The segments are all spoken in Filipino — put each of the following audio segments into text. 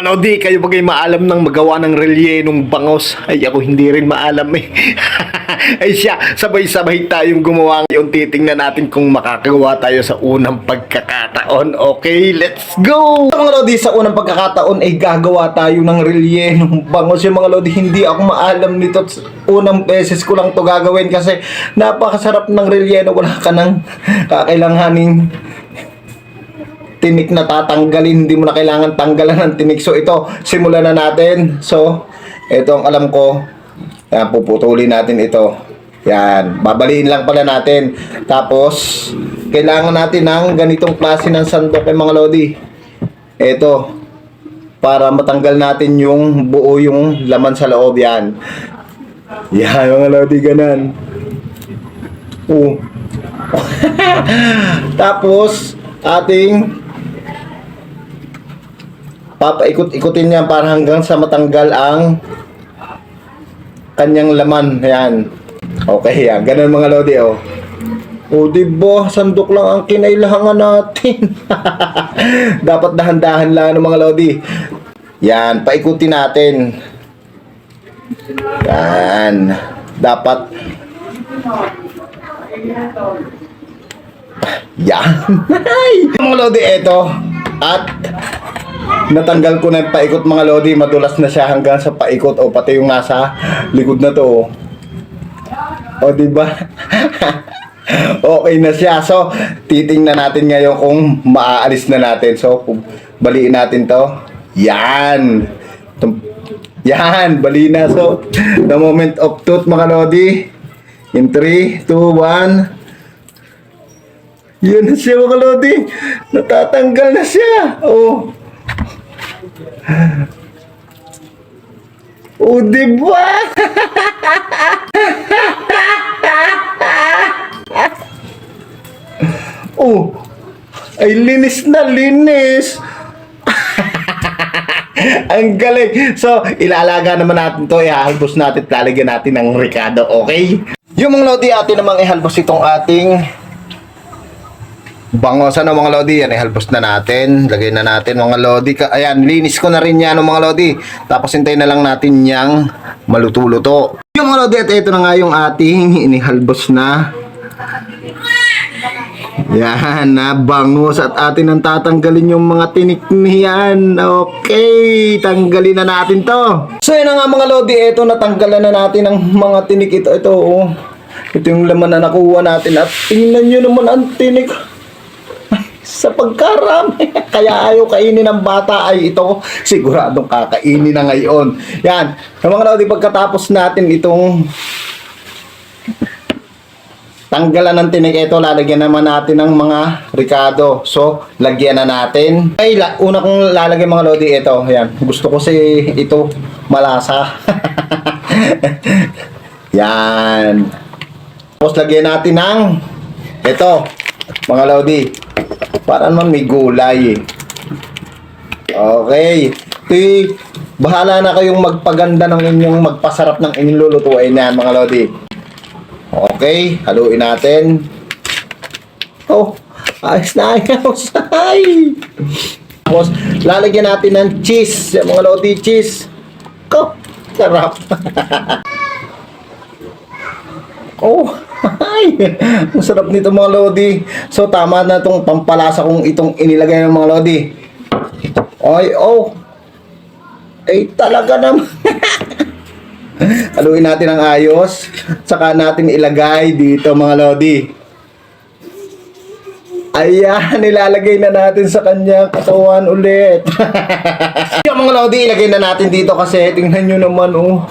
Ano di kayo bagay maalam ng magawa ng relyenong bangos? Ay ako hindi rin maalam eh. Ay siya, sabay-sabay tayong gumawa ngayon. Titingnan natin kung makakagawa tayo sa unang pagkakataon. Okay, let's go! Mga Lodi, sa unang pagkakataon ay gagawa tayo ng relyenong bangos. Yung mga Lodi, hindi ako maalam nito. Unang beses ko lang to gagawin kasi napakasarap ng relyeno. Wala ka nang kakailanganing tinik na tatanggalin. Hindi mo na kailangan tanggalan ng tinik. So ito, simulan na natin. So, ito ang alam ko. Yan, puputulin natin ito. Yan, babaliin lang pala natin. Tapos, kailangan natin ng ganitong klase ng sandok eh, mga Lodi. Ito, para matanggal natin yung buo yung laman sa loob yan. Yan, mga Lodi, ganan. Oh. Tapos, ating papaikot-ikutin niya para hanggang sa matanggal ang kanyang laman. Yan. Okay, yan. Ganun mga Lodi, oh. O, diba? Sandok lang ang kinailangan natin. Dapat dahan-dahan lang ng mga Lodi. Yan, paikutin natin. Yan. Dapat yan. mga Lodi, eto. At natanggal ko na yung paikot mga Lodi. Madulas na siya hanggang sa paikot o pati yung nasa likod na to. O, di ba? okay na siya. So, titingnan natin ngayon kung maaalis na natin. So, baliin natin to. Yan. Yan, bali na. So, the moment of truth mga Lodi. In 3, 2, 1. Yan na siya mga Lodi. Natatanggal na siya. Oh. Oh, di ba? oh. Ay, linis na linis. Ang galing. So, ilalaga naman natin to. Ihahalbos natin. Talagyan natin ng Ricardo. Okay? Yung mga Lodi, atin namang ihalbos itong ating Bangos ano mga lodi, yan ihalbos na natin. Lagay na natin mga lodi. Ayan, linis ko na rin yan mga lodi. Tapos hintayin na lang natin yang maluto-luto. Yung mga lodi, at ito na nga yung ating inihalbos na. Yan, na bangos at atin ang tatanggalin yung mga tinik niyan. Okay, tanggalin na natin to. So yun na nga mga lodi, ito natanggalan na natin ang mga tinik ito. Ito, oh. Ito yung laman na nakuha natin at tingnan nyo naman ang tinik sa pagkarami. Kaya ayaw kainin ng bata ay ito siguradong kakainin na ngayon. Yan. Yung mga Lodi, pagkatapos natin itong tanggalan ng tinik ito, lalagyan naman natin ng mga Ricardo. So, lagyan na natin. Ay, la, una kong lalagyan mga Lodi ito. Yan. Gusto ko si ito malasa. Yan. Tapos lagyan natin ng ito, mga Lodi. Para naman may gulay eh. Okay. Ti, bahala na kayong magpaganda ng inyong magpasarap ng inyong lulutuin yan, mga Lodi. Okay, haluin natin. Oh, ayos na ayos. Ay! Tapos, lalagyan natin ng cheese. Mga Lodi, cheese. Ko, sarap. Oh, ay, ang sarap nito mga Lodi. So, tama na itong pampalasa kong itong inilagay ng mga Lodi. Ay, oh. Ay, talaga naman. Haluin natin ang ayos. Saka natin ilagay dito mga Lodi. Ayan, nilalagay na natin sa kanyang katawan ulit. Yung mga Lodi, ilagay na natin dito kasi tingnan nyo naman, oh.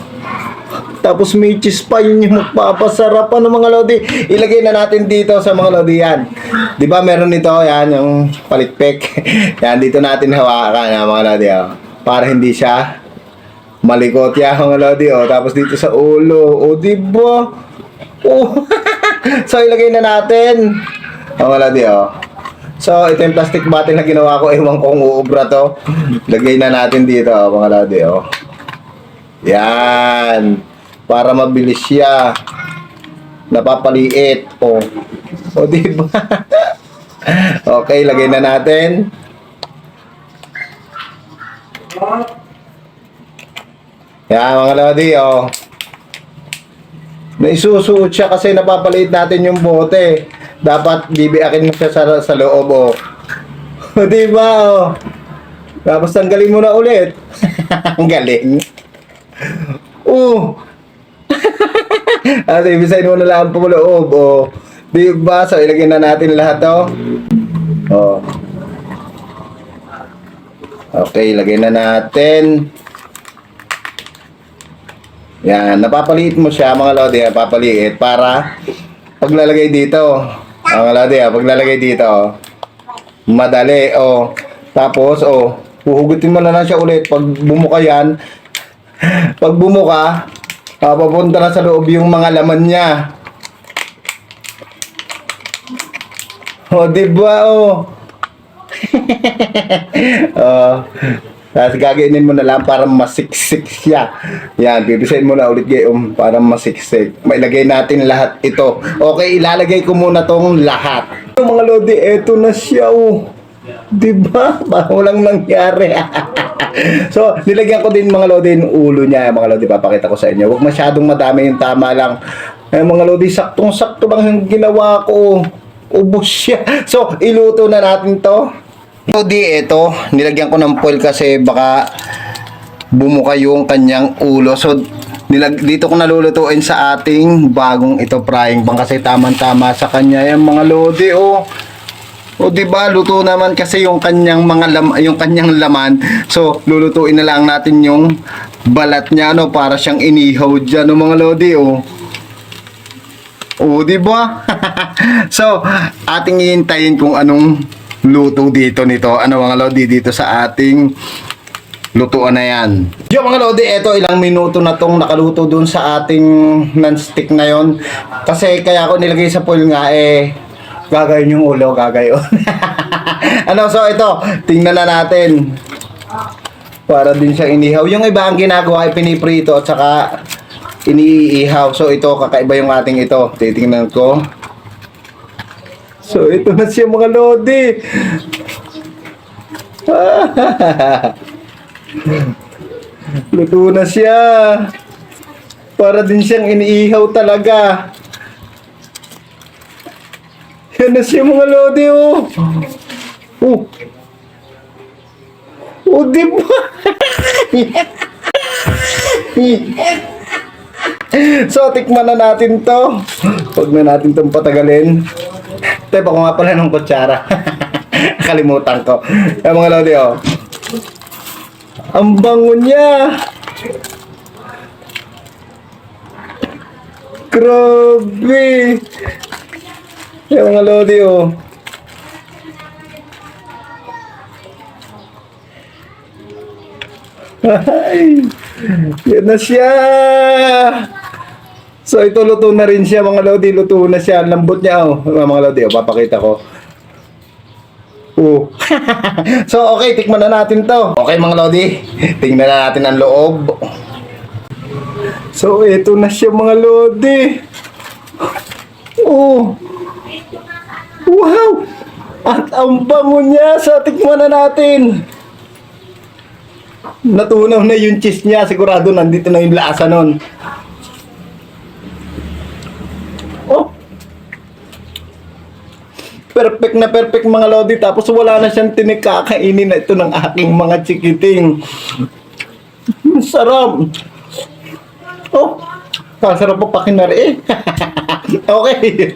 Tapos may cheese pa yun yung magpapasarap ano mga lodi. Ilagay na natin dito sa mga lodi yan. Di ba meron nito yan yung palitpik. yan dito natin hawakan ha, mga lodi oh. Para hindi siya malikot yan mga lodi oh. Tapos dito sa ulo. O di ba? Oh. so ilagay na natin. Mga lodi oh. So, ito yung plastic bottle na ginawa ko. Ewan ko kung uubra to. Lagay na natin dito, oh, mga lodi, oh. Yan. Para mabilis siya. Napapaliit. O. O, di ba? okay, lagay na natin. Yan mga lodi, oh. May susuot siya kasi napapaliit natin yung bote. Dapat bibiakin mo siya sa, sa loob, oh. Di ba, oh? Tapos tanggalin mo na ulit. Ang galing. Oh. At ibisayin mo na lang po loob, oh. Di ba? So, ilagay na natin lahat, oh. Oh. Okay, ilagay na natin. Yan, napapaliit mo siya mga lodi, napapaliit para paglalagay dito. Ah, mga lodi, paglalagay dito. Madali, oh. Tapos, oh, huhugutin mo na lang siya ulit. Pag bumuka yan, pag bumuka, ah, papunta na sa loob yung mga laman niya. Oh, di ba, oh. oh. Tapos gagawinin mo na lang para masiksik siya. Yan, bibisayin mo na ulit gayong para masiksik. Mailagay natin lahat ito. Okay, ilalagay ko muna tong lahat. Yung mga lodi, eto na siya oh. Di ba? Parang walang nangyari. so, nilagyan ko din mga lodi yung ulo niya. Mga lodi, papakita ko sa inyo. Huwag masyadong madami yung tama lang. Eh, mga lodi, saktong-sakto lang yung ginawa ko. Ubus siya. So, iluto na natin to. So, di ito, nilagyan ko ng foil kasi baka bumuka yung kanyang ulo. So, nilag dito ko nalulutuin sa ating bagong ito frying pan kasi tamang-tama sa kanya yung mga lodi oh. O di ba luto naman kasi yung kanyang mga lam yung kanyang laman. So lulutuin na lang natin yung balat niya no para siyang inihaw diyan no mga lodi oh. O di ba? so ating hihintayin kung anong luto dito nito. Ano mga lodi dito sa ating lutuan na yan. Yo mga lodi, eto ilang minuto na tong nakaluto dun sa ating non-stick na yon. Kasi kaya ako nilagay sa foil nga eh gagayon yung ulo, gagayon. ano, so ito, tingnan na natin. Para din siya inihaw. Yung iba ang ginagawa ay piniprito at saka iniihaw. So ito, kakaiba yung ating ito. Titingnan ko. So ito na siya mga lodi. Luto na siya. Para din siyang iniihaw talaga. Yan na siya mga lodi oh. Oh. Oh, di ba? so, tikman na natin to. Huwag na natin itong patagalin. Tepa ko nga pala ng kutsara. Kalimutan ko. Yung mga lodi oh. Ang bango niya. Grabe. Yung mga lodi oh. Ay, yan na siya. So ito luto na rin siya mga lodi, luto na siya. Lambot niya oh. Mga lodi, oh, papakita ko. Oh. so okay, tikman na natin to. Okay mga lodi, tingnan na natin ang loob. So ito na siya mga lodi. Oh. Wow! At ang bango niya sa tikman na natin. Natunaw na yung cheese niya. Sigurado nandito na yung lasa nun. Oh! Perfect na perfect mga lodi. Tapos wala na siyang tinikakainin na ito ng aking mga chikiting. Sarap! Oh! Kasarap pa pakinari eh. okay.